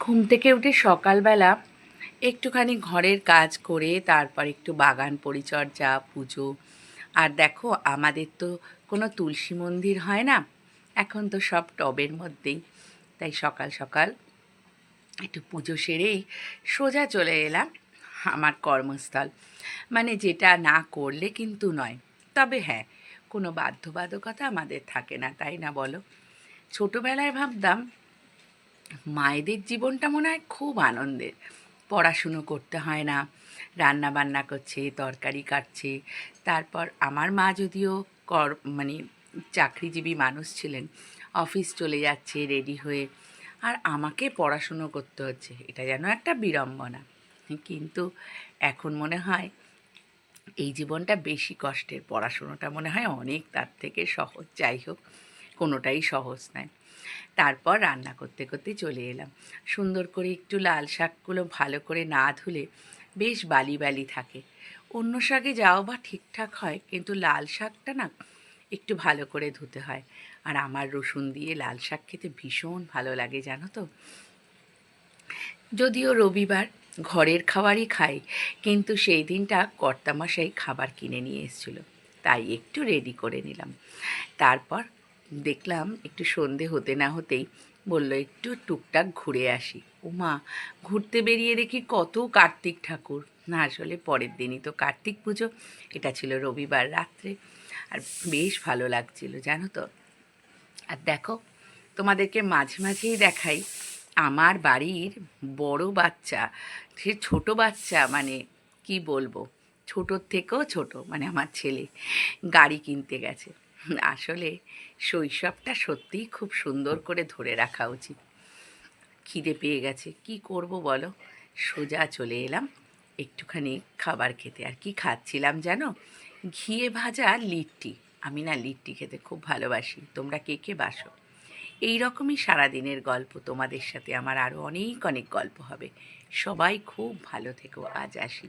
ঘুম থেকে উঠে সকালবেলা একটুখানি ঘরের কাজ করে, তারপর একটু বাগান পরিচর্যা, পুজো। আর দেখো, আমাদের তো কোনো তুলসী মন্দির হয় না, এখন তো সব টবের মধ্যেই। তাই সকাল সকাল একটু পুজো সেরেই সোজা চলে এলাম আমার কর্মস্থল। মানে যেটা না করলে কিন্তু নয়। তবে হ্যাঁ কোনো বাধ্যবাধকতা আমাদের থাকে না, তাই না বলো? ছোটোবেলায় ভাবতাম মায়েদের জীবনটা মনে হয় খুব আনন্দের। পড়াশুনো করতে হয় না রান্না বান্না করছে, তরকারি কাটছে। তারপর আমার মা যদিও কর মানে চাকরিজীবী মানুষ ছিলেন, অফিস চলে যাচ্ছে, রেডি হয়ে। আর আমাকে পড়াশুনো করতে হচ্ছে, এটা যেন একটা বিড়ম্বনা। কিন্তু এখন মনে হয় এই জীবনটা বেশি কষ্টের, পড়াশুনোটা মনে হয় অনেক তার থেকে সহজ। যাই হোক কোনোটাই সহজ নয়। তারপর রান্না করতে করতে চলে এলাম। সুন্দর করে একটু লাল শাকগুলো ভালো করে না ধুলে বেশ বালি বালি থাকে। অন্য শাকে যাও বা ঠিকঠাক হয়, কিন্তু লাল শাকটা না একটু ভালো করে ধুতে হয়। আর আমার রসুন দিয়ে লাল শাক খেতে ভীষণ ভালো লাগে, জানো তো? যদিও রবিবার ঘরের খাবারই খাই, কিন্তু সেই দিনটা কর্তামশাই খাবার কিনে নিয়ে এসেছিল। তাই একটু রেডি করে নিলাম। তারপর দেখলাম একটু সন্ধে হতে না হতেই বলল, একটু টুকটাক ঘুরে আসি। ও মা ঘুরতে বেরিয়ে দেখি কত কার্তিক ঠাকুর। না, আসলে পরের দিনই তো কার্তিক পুজো। এটা ছিল রবিবার রাত্রে। আর বেশ ভালো লাগছিল, জানো তো? আর দেখো, তোমাদেরকে মাঝে মাঝেই দেখাই, আমার বাড়ির বড় বাচ্চা, সে ছোট বাচ্চা মানে কি বলব, ছোটোর থেকেও ছোট মানে আমার ছেলে, গাড়ি কিনতে গেছে। আসলে শৈশবটা সত্যিই খুব সুন্দর করে ধরে রাখা উচিত। খিদে পেয়ে গেছে, কি করব বলো? সোজা চলে এলাম, একটুখানি খাবার খেতে। আর কি খাচ্ছিলাম জানো? ঘিয়ে ভাজা লিট্টি। আমি না লিট্টি খেতে খুব ভালোবাসি। তোমরা কে কে বাসো? এই রকমই সারাদিনের গল্প। তোমাদের সাথে আমার আরও অনেক অনেক গল্প হবে। সবাই খুব ভালো থেকো। আজ আসি।